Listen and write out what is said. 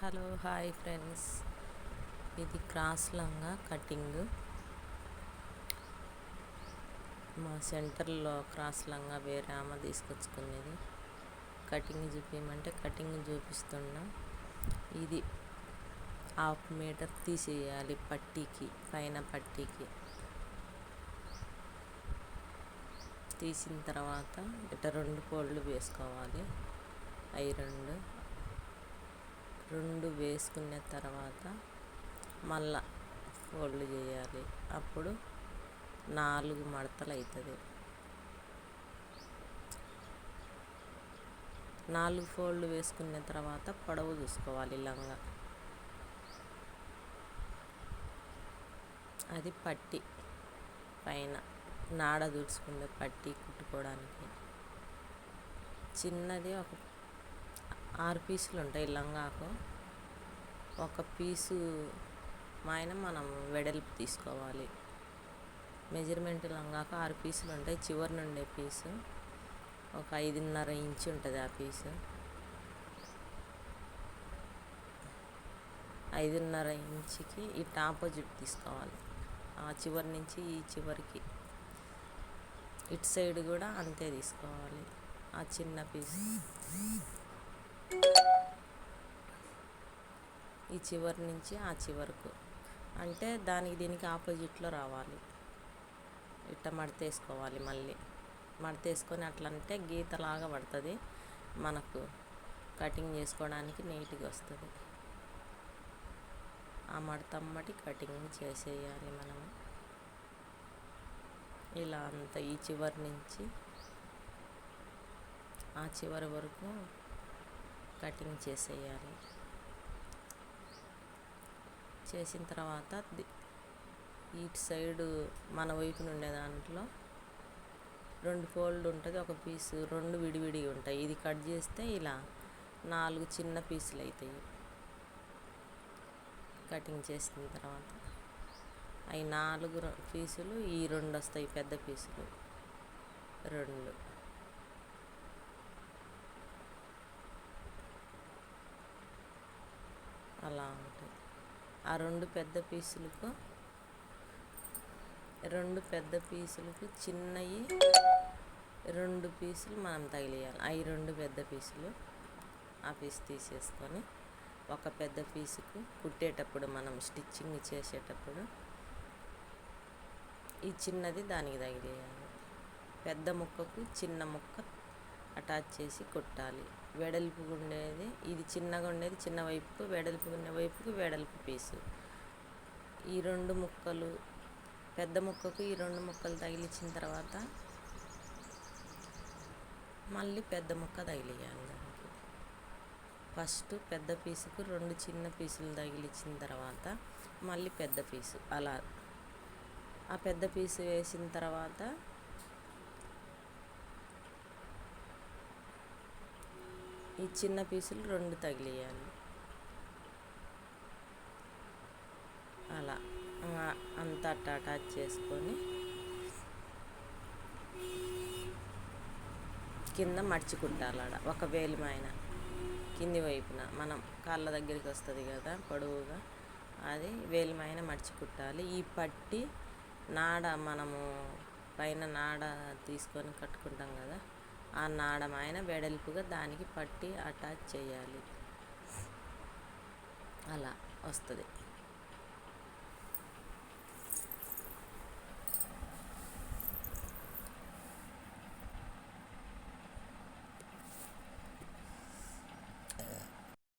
Hello hi friends. ఇది cross లంగా cutting. మా సెంటర్లో క్రాస్ లంగా వేరే ఆమె తీసుకొచ్చుకునేది కటింగ్ చూపించమంటే కటింగ్ చూపిస్తున్నా. ఇది హాఫ్ మీటర్ తీసేయాలి పట్టీకి పైన పట్టీకి. తీసిన తర్వాత ఇట్లా రెండు పోళ్ళు వేసుకోవాలి. అవి రెండు వేసుకున్న తర్వాత మళ్ళా ఫోల్డ్ చేయాలి. అప్పుడు నాలుగు మడతలు అవుతుంది నాలుగు ఫోల్డ్ వేసుకున్న తర్వాత పొడవు చూసుకోవాలి లంగా. అది పట్టి పైన నాడ దూడ్చుకునే పట్టి కుట్టుకోవడానికి. చిన్నది ఒక ఆరు పీసులు ఉంటాయి లంగాకు. ఒక పీసు మాయన మనం వెడల్పు తీసుకోవాలి. మెజర్మెంట్ లంగాకు ఆరు పీసులు ఉంటాయి. చివరి నుండే పీసు. ఒక ఐదున్నర ఇంచు ఉంటుంది ఆ పీసు. ఐదున్నర ఇంచుకి ఈ ఆపోజిట్ తీసుకోవాలి. ఆ చివరి నుంచి ఈ చివరికి. ఇటు సైడ్ కూడా అంతే తీసుకోవాలి. ఆ చిన్న పీస్. ఈ చివరి నుంచి ఆ చివరకు. అంటే దానికి దీనికి ఆపోజిట్లో రావాలి. ఇట్ట మడతేసుకోవాలి మళ్ళీ. మడతేసుకొని అట్లంటే గీతలాగా పడుతుంది. మనకు కటింగ్ చేసుకోవడానికి నీట్గా వస్తుంది. ఆ మడతమ్మటి కటింగ్ చేసేయాలి మనము. ఇలా అంత ఈ చివరి నుంచి ఆ చివరి వరకు కటింగ్ చేసేయాలి. చేసిన తర్వాత ఇటు సైడు మన వైపు నుండే దాంట్లో రెండు ఫోల్డ్ ఉంటుంది ఒక పీసు రెండు విడివిడిగా ఉంటాయి. ఇది కట్ చేస్తే ఇలా నాలుగు చిన్న పీసులు అవుతాయి కటింగ్ చేసిన తర్వాత అవి నాలుగు పీసులు ఈ రెండు వస్తాయి పెద్ద పీసులు. రెండు. అలా ఉంటుంది ఆ రెండు పెద్ద పీసులకు రెండు పెద్ద పీసులకు చిన్నవి రెండు పీసులు మనం తగిలియాలి. అవి రెండు పెద్ద పీసులు ఆ పీస్ తీసేసుకొని ఒక పెద్ద పీసుకు కుట్టేటప్పుడు మనం స్టిచ్చింగ్ చేసేటప్పుడు ఈ చిన్నది దానికి తగిలేయాలి. పెద్ద ముక్కకు చిన్న ముక్క అటాచ్ చేసి కొట్టాలి. వెడల్పు ఉండేది ఇది చిన్నగా ఉండేది చిన్న వైపుకు వెడల్పు ఉండే వైపుకు వెడల్పు పీసు. ఈ రెండు ముక్కలు పెద్ద ముక్కకు ఈ రెండు ముక్కలు తగిలించిన తర్వాత మళ్ళీ పెద్ద ముక్క తగిలియాలి దానికి. ఫస్ట్ పెద్ద పీసుకు రెండు చిన్న పీసులు తగిలించిన తర్వాత మళ్ళీ పెద్ద పీసు అలా. ఆ పెద్ద పీసు వేసిన తర్వాత ఈ చిన్న పీసులు రెండు తగిలియాలి. అలా అంతా అటాచ్ చేసుకొని కింద మడిచి కుట్టాలి ఆడ ఒక వేలిమైన కింది వైపున మనం కాళ్ళ దగ్గరికి వస్తుంది కదా పొడవుగా. అది వేలిమైన మడిచి కుట్టాలి ఈ పట్టి నాడ మనము పైన నాడ తీసుకొని కట్టుకుంటాం కదా ఆ నాడమైన వెడల్పుగా దానికి పట్టి అటాచ్ చేయాలి. అలా వస్తుంది.